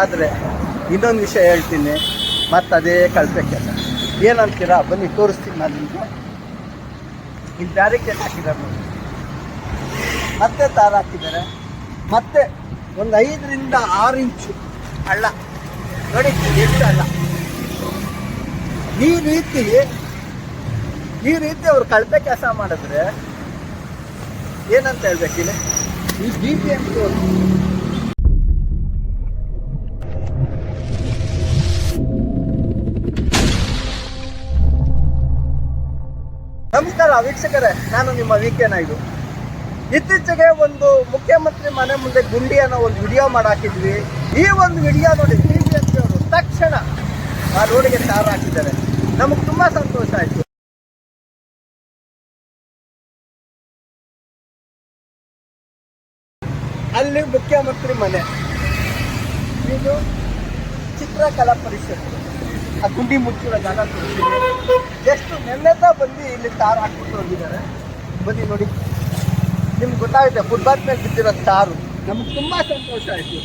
ಆದರೆ ಇನ್ನೊಂದು ವಿಷಯ ಹೇಳ್ತೀನಿ, ಮತ್ತು ಅದೇ ಕಳಪೆ ಏನಂತೀರಾ? ಬನ್ನಿ, ತೋರಿಸ್ತೀನಿ ನಾನು ನಿಮಗೆ. ಇಲ್ಲಿ ಬ್ಯಾರಿಕೇಡ್ ಹಾಕಿದ್ದಾರೆ ನೋಡಿ. ಮತ್ತೆ ತಾರ ಹಾಕಿದ್ದಾರೆ. ಮತ್ತೆ ಒಂದು ಐದರಿಂದ ಆರು ಇಂಚು ಹಳ್ಳ ನೋಡಿ, ಎಷ್ಟು ಹಳ್ಳ ಈ ರೀತಿ ಈ ರೀತಿ ಅವರು ಕಳಪೆ ಕೆಲಸ ಮಾಡಿದ್ರೆ ಏನಂತ ಹೇಳ್ಬೇಕಿಲ್ಲ ಈ ಬಿ ಪಿ ಎಂ ನಮಸ್ಕಾರ ವೀಕ್ಷಕರೇ, ನಾನು ನಿಮ್ಮ ವಿಕೆ ನಾಯ್ಡು. ಇತ್ತೀಚೆಗೆ ಒಂದು ಮುಖ್ಯಮಂತ್ರಿ ಮನೆ ಮುಂದೆ ಗುಂಡಿ ಅನ್ನೋ ಒಂದು ವಿಡಿಯೋ ಮಾಡಾಕಿದ್ವಿ. ಈ ಒಂದು ವಿಡಿಯೋ ನೋಡಿ ಬಿ ಪಿ ಎಂ ಅವರು ತಕ್ಷಣ ಆ ರೋಡಿಗೆ ಟಾರ್ ಹಾಕಿದ್ದಾರೆ. ನಮಗೆ ತುಂಬಾ ಸಂತೋಷ ಆಯ್ತು. ಅಲ್ಲಿ ಮುಖ್ಯಮಂತ್ರಿ ಮನೆ. ಇದು ಚಿತ್ರಕಲಾ ಪರಿಷತ್ ಆ ಗುಂಡಿ ಮುಚ್ಚಿರೋ ಜಾಗ ಎಷ್ಟು ನೆನ್ನೆತ ಬಂದು ಇಲ್ಲಿ ತಾರು ಹಾಕ್ಬಿಟ್ಟು ಹೋಗಿದ್ದಾರೆ. ಬನ್ನಿ ನೋಡಿ. ನಿಮ್ಗೆ ಗೊತ್ತಾಗುತ್ತೆ ಫುಟ್ಬಾಲ್ ಮೇಲೆ ಬಿದ್ದಿರೋ ತಾರು ನಮ್ಗೆ ತುಂಬ ಸಂತೋಷ ಆಯಿತು.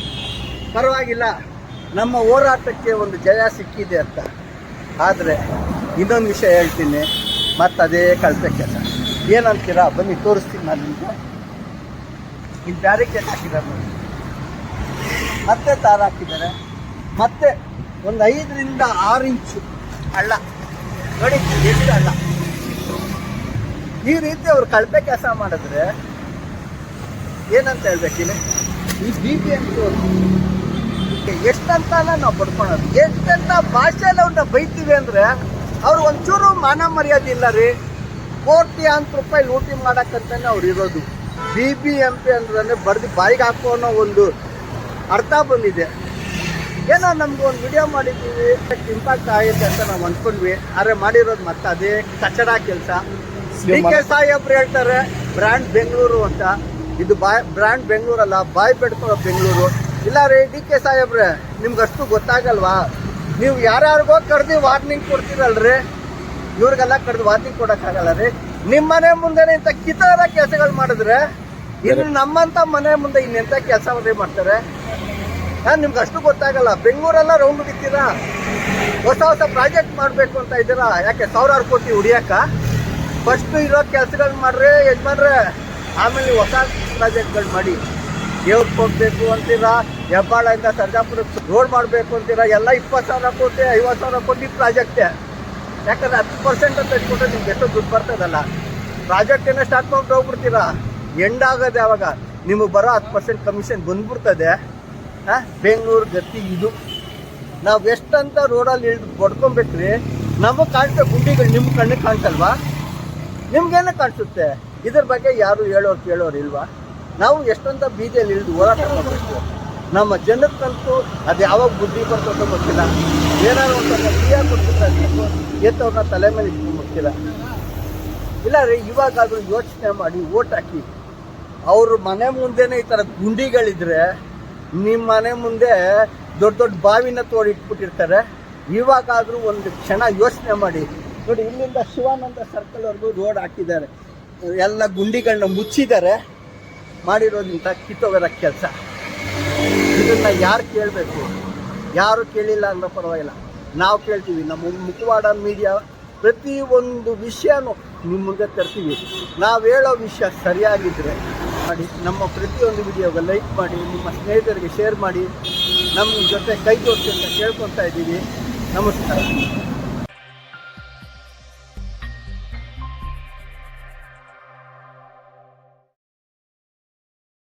ಪರವಾಗಿಲ್ಲ, ನಮ್ಮ ಹೋರಾಟಕ್ಕೆ ಒಂದು ಜಯ ಸಿಕ್ಕಿದೆ ಅಂತ. ಆದರೆ ಇನ್ನೊಂದು ವಿಷಯ ಹೇಳ್ತೀನಿ, ಮತ್ತು ಅದೇ ಕಳಪೆ ಕೆಲಸ ಏನಂತೀರಾ? ಬನ್ನಿ, ತೋರಿಸ್ತೀನಿ ನಾನು ನಿಮಗೆ. ಇಲ್ಲಿ ಬ್ಯಾರಿಕೇಡ್ ಹಾಕಿದ್ದಾರೆ ನೋಡಿ. ಮತ್ತೆ ತಾರ ಹಾಕಿದ್ದಾರೆ. ಮತ್ತೆ ಒಂದು ಐದರಿಂದ ಆರು ಇಂಚು ಹಳ್ಳ ನೋಡಿ ಎಷ್ಟು ಈ ರೀತಿ ಅವ್ರು ಕಳಪೆ ಕೆಲಸ ಮಾಡಿದ್ರೆ ಏನಂತ ಹೇಳ್ಬೇಕಿಲ್ಲ ಈ ಬಿ ಪಿ ಎಂ ಎಷ್ಟಂತ ನಾವು ಪಡ್ಕೊಳೋದು? ಎಷ್ಟಂತ ಭಾಷೆಯಲ್ಲಿ ಅವ್ರನ್ನ ಬೈತೀವಿ ಅಂದ್ರೆ ಅವ್ರು ಒಂಚೂರು ಮಾನ ಮರ್ಯಾದೆ ಇಲ್ಲ ರೀ. ಕೋಟ್ಯಾಂತ ರೂಪಾಯಿ ಲೂಟಿ ಮಾಡಕ್ಕಂತಾನೆ ಅವ್ರು ಇರೋದು. ಬಿ ಬಿ ಎಂ ಪಿ ಅಂದ್ರೆ ಬರ್ದು ಬಾಯಿಗೆ ಅನ್ನೋ ಒಂದು ಅರ್ಥ ಬಂದಿದೆ. ಏನೋ ನಮ್ಗೆ ಒಂದು ವಿಡಿಯೋ ಮಾಡಿದ್ದೀವಿ ಇಂಪ್ಯಾಕ್ಟ್ ಆಗುತ್ತೆ ಅಂತ ನಾವು ಅನ್ಕೊಂಡ್ವಿ. ಆದ್ರೆ ಮಾಡಿರೋದು ಮತ್ತೆ ಅದೇ ಕಚಡ ಕೆಲಸ. ಡಿ ಕೆ ಸಾಹೇಬ್ರು ಹೇಳ್ತಾರೆ ಬ್ರ್ಯಾಂಡ್ ಬೆಂಗಳೂರು ಅಂತ. ಇದು ಬಾಯ್ ಬ್ರ್ಯಾಂಡ್ ಬೆಂಗಳೂರಲ್ಲ ಬಾಯ್ ಬೆಡ್ಕೊಳ್ಳೋ ಬೆಂಗಳೂರು. ಇಲ್ಲ ರೀ ಡಿ ಕೆ ಸಾಹೇಬ್ರೆ ನಿಮ್ಗೆ ಅಷ್ಟು ಗೊತ್ತಾಗಲ್ವಾ? ನೀವು ಯಾರ್ಯಾರಿಗೋ ಕಡ್ದು ವಾರ್ನಿಂಗ್ ಕೊಡ್ತೀರಲ್ರಿ? ಇವ್ರಿಗೆಲ್ಲ ಕಡ್ದು ವಾರ್ನಿಂಗ್ ಕೊಡೋಕ್ಕಾಗಲ್ಲ ರೀ. ನಿಮ್ಮ ಮನೆ ಮುಂದೆ ಇಂಥ ಕಿತ್ತಾರ ಕೆಲಸಗಳು ಮಾಡಿದ್ರೆ ಇನ್ನು ನಮ್ಮಂಥ ಮನೆ ಮುಂದೆ ಇನ್ನೆಂಥ ಕೆಲಸ ಮಾಡ್ತಾರೆ? ಹಾಂ ನಿಮ್ಗೆ ಅಷ್ಟು ಗೊತ್ತಾಗಲ್ಲ. ಬೆಂಗಳೂರೆಲ್ಲ ರೌಂಡ್ ಹೊಡಿತೀರಾ ಹೊಸ ಹೊಸ ಪ್ರಾಜೆಕ್ಟ್ ಮಾಡಬೇಕು ಅಂತ ಇದ್ದೀರಾ? ಯಾಕೆ ಸಾವಿರಾರು ಕೋಟಿ ಹೊಡಿಯಕ್ಕ ಫಸ್ಟ್ ಇರೋ ಕೆಲಸಗಳು ಮಾಡ್ರಿ, ಯಜಮಾನ್ರೆ, ಆಮೇಲೆ ಹೊಸ ಪ್ರಾಜೆಕ್ಟ್ಗಳು ಮಾಡಿ. ದೇವ್ರಿಗೆ ಹೋಗ್ಬೇಕು ಅಂತೀರಾ? ಹೆಬ್ಬಾಳದಿಂದ ಸರ್ಜಾಪುರಕ್ಕೆ ರೋಡ್ ಮಾಡಬೇಕು ಅಂತೀರಾ? ಎಲ್ಲ ಇಪ್ಪತ್ತು ಸಾವಿರ ಕೋಟಿ, ಐವತ್ತು ಸಾವಿರ ಕೋಟಿ ಪ್ರಾಜೆಕ್ಟೇ ಯಾಕಂದ್ರೆ ಹತ್ತು ಪರ್ಸೆಂಟ್ ಅಂತ ಇಟ್ಕೊಂಡ್ರೆ ನಿಮ್ಗೆ ಎಷ್ಟು ದುಡ್ಡು ಬರ್ತದಲ್ಲ. ಪ್ರಾಜೆಕ್ಟ್ ಏನೋ ಸ್ಟಾರ್ಟ್ ಮಾಡ್ಬಿಟ್ಟು ಹೋಗ್ಬಿಡ್ತೀರಾ? ಎಂಡ್ ಆಗೋದು ಯಾವಾಗ ನಿಮಗೆ ಬರೋ ಹತ್ತು ಪರ್ಸೆಂಟ್ ಕಮಿಷನ್ ಬಂದ್ಬಿಡ್ತದೆ. ಬೆಂಗಳೂರು ಗತಿ ಇದು. ನಾವು ಎಷ್ಟಂತ ರೋಡಲ್ಲಿ ಇಳಿದು ಬಡ್ಕೊಬೇಕ್ರಿ ನಮಗೆ ಕಾಣ್ತವೆ ಗುಂಡಿಗಳು ನಿಮ್ಮ ಕಣ್ಣಿಗೆ ಕಾಣ್ತಲ್ವಾ ನಿಮ್ಗೇನೆ ಕಾಣಿಸುತ್ತೆ? ಇದ್ರ ಬಗ್ಗೆ ಯಾರು ಹೇಳೋರು ಕೇಳೋರು ಇಲ್ವಾ? ನಾವು ಎಷ್ಟಂತ ಬೀದಿಯಲ್ಲಿ ಇಳಿದು ಹೋರಾಟ ಮಾಡಬೇಕು. ನಮ್ಮ ಜನಕ್ಕಂತೂ ಅದು ಯಾವಾಗ ಬುದ್ಧಿ ಬರ್ತದೆ ಗೊತ್ತಿಲ್ಲ. ಏನಾದ್ರು ಸ್ವಲ್ಪ ಕ್ರಿಯಾ ಕೊಡ್ತಿದ್ರೆ ಎತ್ತವ್ರನ್ನ ತಲೆ ಮೇಲೆ ಇಟ್ಕೊಂಡು ಗೊತ್ತಿಲ್ಲ ಇಲ್ಲ ರೀ, ಇವಾಗಾದರೂ ಯೋಚನೆ ಮಾಡಿ ಓಟ್ ಹಾಕಿ. ಅವ್ರ ಮನೆ ಮುಂದೆನೇ ಈ ಥರ ಗುಂಡಿಗಳಿದ್ರೆ ನಿಮ್ಮ ಮನೆ ಮುಂದೆ ದೊಡ್ಡ ದೊಡ್ಡ ಬಾವಿನ ತೋಡಿ ಇಟ್ಬಿಟ್ಟಿರ್ತಾರೆ. ಇವಾಗಾದ್ರೂ ಒಂದು ಕ್ಷಣ ಯೋಚನೆ ಮಾಡಿ. ನೋಡಿ, ಇಲ್ಲಿಂದ ಶಿವಾನಂದ ಸರ್ಕಲ್ವರೆಗೂ ರೋಡ್ ಹಾಕಿದ್ದಾರೆ. ಎಲ್ಲ ಗುಂಡಿಗಳನ್ನ ಮುಚ್ಚಿದ್ದಾರೆ. ಮಾಡಿರೋದಿಂತ ಕಿತ್ತೋಗದ ಕೆಲಸ. ಇದನ್ನ ಯಾರು ಕೇಳಬೇಕು? ಯಾರು ಕೇಳಿಲ್ಲ ಅಂದ್ರೆ ಪರವಾಗಿಲ್ಲ. ನಾವು ಕೇಳ್ತೀವಿ. ನಮ್ಮ ಮುಖವಾಡ ಮೀಡಿಯಾ ಪ್ರತಿ ಒಂದು ವಿಷಯನೂ ನಿಮ್ಮ ಮುಂದೆ ತರ್ತೀವಿ. ನಾವು ಹೇಳೋ ವಿಷಯ ಸರಿಯಾಗಿದ್ದರೆ ಮಾಡಿ, ನಮ್ಮ ಪ್ರತಿಯೊಂದು ವಿಡಿಯೋಗೆ ಲೈಕ್ ಮಾಡಿ, ನಿಮ್ಮ ಸ್ನೇಹಿತರಿಗೆ ಶೇರ್ ಮಾಡಿ, ನಮ್ಮ ಜೊತೆ ಕೈ ಜೋಡಿಸಿ ಅಂತ ಕೇಳ್ಕೊತಾ ಇದ್ದೀವಿ. ನಮಸ್ಕಾರ.